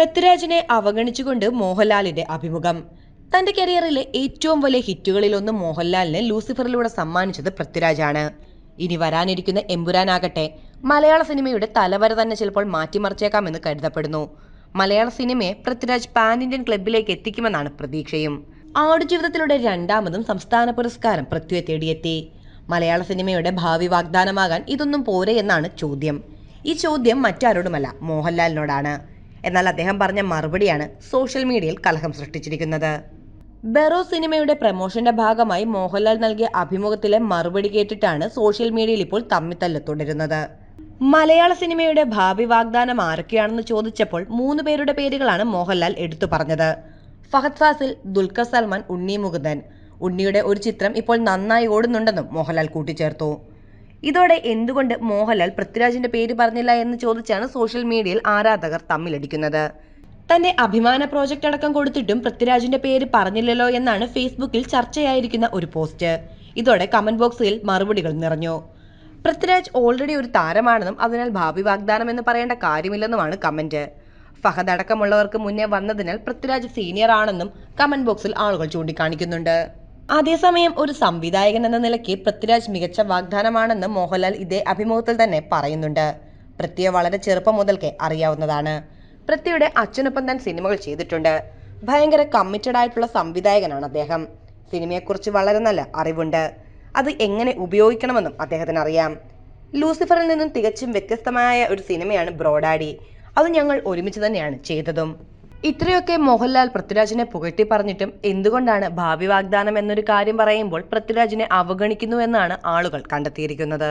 പൃഥ്വിരാജിനെ അവഗണിച്ചുകൊണ്ട് മോഹൻലാലിന്റെ അഭിമുഖം. തന്റെ കരിയറിലെ ഏറ്റവും വലിയ ഹിറ്റുകളിലൊന്ന് മോഹൻലാലിന് ലൂസിഫറിലൂടെ സമ്മാനിച്ചത് പൃഥ്വിരാജാണ്. ഇനി വരാനിരിക്കുന്ന എമ്പുരാനാകട്ടെ മലയാള സിനിമയുടെ തലവര തന്നെ ചിലപ്പോൾ മാറ്റിമറിച്ചേക്കാമെന്ന് കരുതപ്പെടുന്നു. മലയാള സിനിമയെ പൃഥ്വിരാജ് പാൻ ഇന്ത്യൻ ക്ലബിലേക്ക് എത്തിക്കുമെന്നാണ് പ്രതീക്ഷയും. ആടുജീവിതത്തിലൂടെ രണ്ടാമതും സംസ്ഥാന പുരസ്കാരം പൃഥ്വിയെ തേടിയെത്തി. മലയാള സിനിമയുടെ ഭാവി വാഗ്ദാനമാകാൻ ഇതൊന്നും പോരെ എന്നാണ് ചോദ്യം. ഈ ചോദ്യം മറ്റാരോടുമല്ല മോഹൻലാലിനോടാണ്. എന്നാൽ അദ്ദേഹം പറഞ്ഞ മറുപടിയാണ് സോഷ്യൽ മീഡിയയിൽ കലഹം സൃഷ്ടിച്ചിരിക്കുന്നത്. ബെറോ സിനിമയുടെ പ്രമോഷന്റെ ഭാഗമായി മോഹൻലാൽ നൽകിയ അഭിമുഖത്തിലെ മറുപടി കേട്ടിട്ടാണ് സോഷ്യൽ മീഡിയയിൽ ഇപ്പോൾ തമ്മിത്തല്ല് തുടരുന്നത്. മലയാള സിനിമയുടെ ഭാവി വാഗ്ദാനം ആരൊക്കെയാണെന്ന് ചോദിച്ചപ്പോൾ മൂന്ന് പേരുടെ പേരുകളാണ് മോഹൻലാൽ എടുത്തു പറഞ്ഞത്. ഫഹദ് ഫാസിൽ ദുൽഖർ സൽമാൻ ഉണ്ണി മുകുന്ദൻ. ഉണ്ണിയുടെ ഒരു ചിത്രം ഇപ്പോൾ നന്നായി ഓടുന്നുണ്ടെന്നും മോഹൻലാൽ കൂട്ടിച്ചേർത്തു. ഇതോടെ എന്തുകൊണ്ട് മോഹൻലാൽ പൃഥ്വിരാജിന്റെ പേര് പറഞ്ഞില്ല എന്ന് ചോദിച്ചാണ് സോഷ്യൽ മീഡിയയിൽ ആരാധകർ തമ്മിലടിക്കുന്നത്. തന്റെ അഭിമാന പ്രോജക്റ്റ് അടക്കം കൊടുത്തിട്ടും പൃഥ്വിരാജിന്റെ പേര് പറഞ്ഞില്ലല്ലോ എന്നാണ് ഫേസ്ബുക്കിൽ ചർച്ചയായിരിക്കുന്ന ഒരു പോസ്റ്റ്. ഇതോടെ കമന്റ് ബോക്സിൽ മറുപടികൾ നിറഞ്ഞു. പൃഥ്വിരാജ് ഓൾറെഡി ഒരു താരമാണെന്നും അതിനാൽ ഭാവി വാഗ്ദാനം എന്ന് പറയേണ്ട കാര്യമില്ലെന്നുമാണ് കമന്റ് ഫഹദ് അടക്കമുള്ളവർക്ക് മുന്നേ വന്നതിനാൽ പൃഥ്വിരാജ് സീനിയർ ആണെന്നും കമന്റ് ബോക്സിൽ ആളുകൾ ചൂണ്ടിക്കാണിക്കുന്നുണ്ട്. അതേസമയം ഒരു സംവിധായകൻ എന്ന നിലയ്ക്ക് പൃഥ്വിരാജ് മികച്ച വാഗ്ദാനമാണെന്ന് മോഹൻലാൽ ഇതേ അഭിമുഖത്തിൽ തന്നെ പറയുന്നുണ്ട്. പൃഥ്വിയെ വളരെ ചെറുപ്പം മുതൽക്കേ അറിയാവുന്നതാണ്. പൃഥ്വിയുടെ അച്ഛനൊപ്പം താൻ സിനിമകൾ ചെയ്തിട്ടുണ്ട്. ഭയങ്കര കമ്മിറ്റഡ് ആയിട്ടുള്ള സംവിധായകനാണ് അദ്ദേഹം. സിനിമയെക്കുറിച്ച് വളരെ നല്ല അറിവുണ്ട്. അത് എങ്ങനെ ഉപയോഗിക്കണമെന്നും അദ്ദേഹത്തിന് അറിയാം ലൂസിഫറിൽ നിന്നും തികച്ചും വ്യത്യസ്തമായ ഒരു സിനിമയാണ് ബ്രോഡാഡി. അത് ഞങ്ങൾ ഒരുമിച്ച് തന്നെയാണ് ചെയ്തതും. ഇത്രയൊക്കെ മോഹൻലാൽ പൃഥ്വിരാജിനെ പുകഴ്ത്തി പറഞ്ഞിട്ടും എന്തുകൊണ്ടാണ് ഭാവി വാഗ്ദാനം എന്നൊരു കാര്യം പറയുമ്പോൾ പൃഥ്വിരാജിനെ അവഗണിക്കുന്നു എന്നാണ് ആളുകൾ കണ്ടെത്തിയിരിക്കുന്നത്.